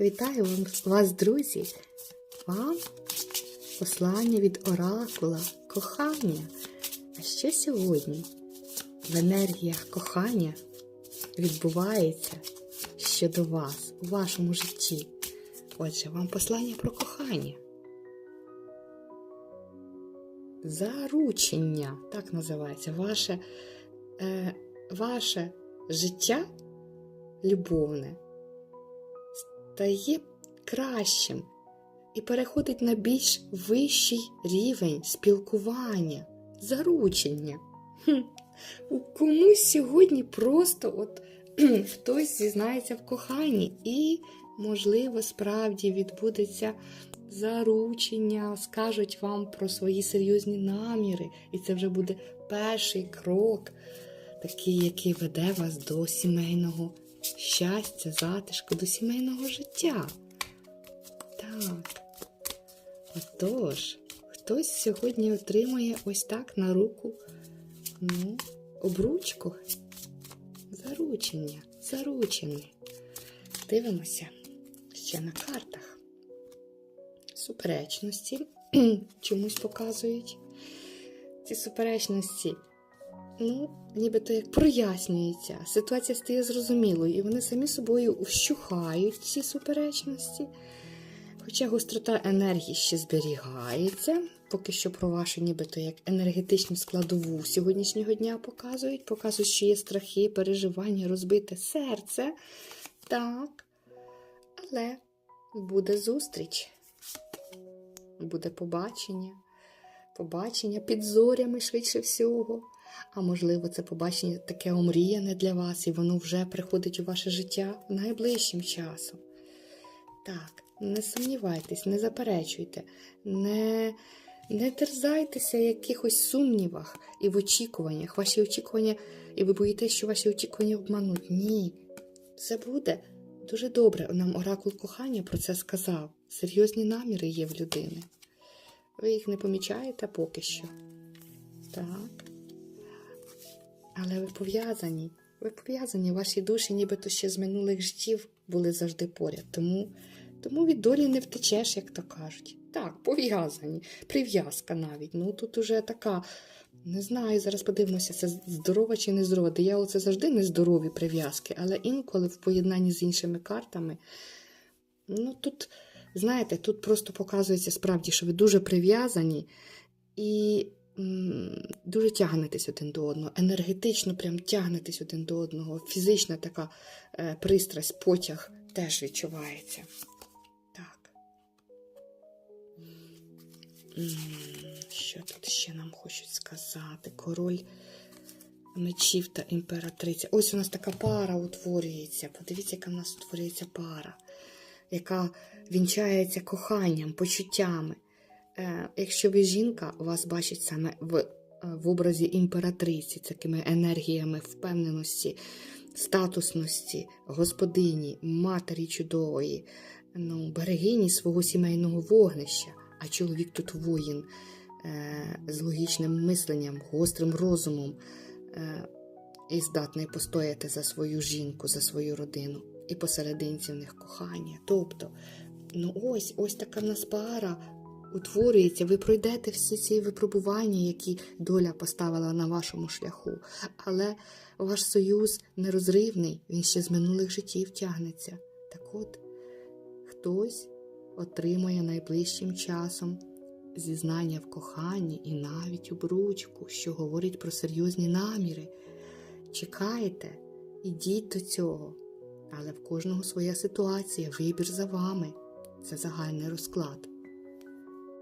Вітаю вас, друзі! Вам послання від оракула, кохання. А що сьогодні в енергіях кохання відбувається щодо вас у вашому житті? Отже, вам послання про кохання. Заручення, так називається, ваше, е, ваше життя любовне стає кращим і переходить на більш вищий рівень спілкування, заручення. У комусь сьогодні просто от хтось зізнається в коханні, і, можливо, справді відбудеться заручення, скажуть вам про свої серйозні наміри, і це вже буде перший крок, такий, який веде вас до сімейного щастя, затишку, до сімейного життя. Так. Отож, хтось сьогодні отримує ось так на руку, ну, обручку. Заручення, заручений. Дивимося ще на картах. Суперечності чомусь показують. Ці суперечності, ну, нібито як прояснюється. Ситуація стає зрозумілою, і вони самі собою вщухають ці суперечності. Хоча гострота енергії ще зберігається, поки що про вашу нібито як енергетичну складову сьогоднішнього дня показують. Показують, що є страхи, переживання, розбите серце. Так. Але буде зустріч, буде побачення. Побачення під зорями швидше всього. А можливо, це побачення таке омріяне для вас, і воно вже приходить у ваше життя найближчим часом. Так, не сумнівайтесь, не заперечуйте, не, не терзайтеся в якихось сумнівах і в очікуваннях. Ваші очікування, і ви боїтесь, що ваші очікування обмануть. Ні. Це буде дуже добре. Нам оракул кохання про це сказав. Серйозні наміри є в людини. Ви їх не помічаєте поки що. Так. Але ви пов'язані. Ви пов'язані, ваші душі, нібито ще з минулих життів були завжди поряд. Тому, тому від долі не втечеш, як то кажуть. Так, пов'язані, прив'язка навіть. Ну тут уже така, не знаю, зараз подивимося, це здорова чи нездорова. Диявол це завжди нездорові прив'язки, але інколи в поєднанні з іншими картами. Ну тут, знаєте, тут просто показується справді, що ви дуже прив'язані і дуже тягнетесь один до одного, енергетично прям тягнетесь один до одного, фізична така е, пристрасть, потяг теж відчувається. Так. Що тут ще нам хочуть сказати? Король мечів та імператриця. Ось у нас така пара утворюється. Подивіться, яка в нас утворюється пара, яка вінчається коханням, почуттями. Е, Якщо ви жінка, у вас бачить саме в, е, в образі імператриці, такими енергіями впевненості, статусності, господині, матері чудової, ну, берегині свого сімейного вогнища, а чоловік тут воїн е, з логічним мисленням, гострим розумом і здатний постояти за свою жінку, за свою родину. І посерединці в них кохання. Тобто, ну ось, ось така в нас пара утворюється. Ви пройдете всі ці випробування, які доля поставила на вашому шляху. Але ваш союз нерозривний, він ще з минулих життів тягнеться. Так от, хтось отримує найближчим часом зізнання в коханні і навіть обручку, що говорить про серйозні наміри. Чекайте, ідіть до цього. Але в кожного своя ситуація, вибір за вами. Це загальний розклад.